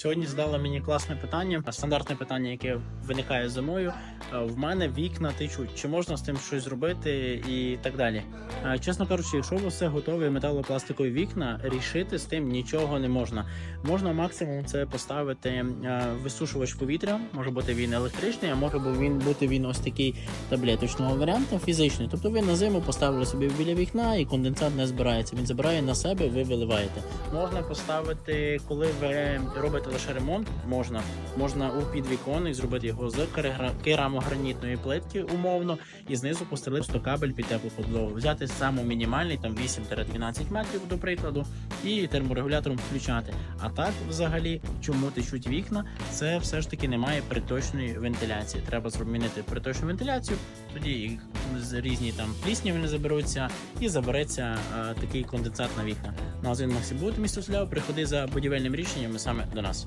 Сьогодні задала мені класне питання, стандартне питання, яке виникає зимою. Е, В мене вікна течуть. Чи можна з тим щось зробити і так далі? Е, Чесно кажучи, якщо у вас все готові металопластикові вікна, рішити з тим нічого не можна. Можна максимум це поставити е, висушувач повітря. Може бути він електричний, а може він бути він ось такий таблеточного варіанту, фізичний. Тобто ви на зиму поставили собі біля вікна і конденсат не збирається. Він забирає на себе, ви виливаєте. Можна поставити, коли ви робите лише ремонт, можна можна у підвіконник зробити його з керамогранітної плитки умовно, і знизу постелити кабель під теплу підлогу. Взяти саму мінімальний, там 8-12 метрів, до прикладу, і терморегулятором включати. А так, взагалі, чому течуть вікна, це все ж таки немає приточної вентиляції. Треба змінити приточну вентиляцію, тоді їх різні там плісні вони заберуться, і забереться е, такий конденсат на вікна. Магазин Максибут, місто Сляв, приходи за будівельним рішенням саме до нас.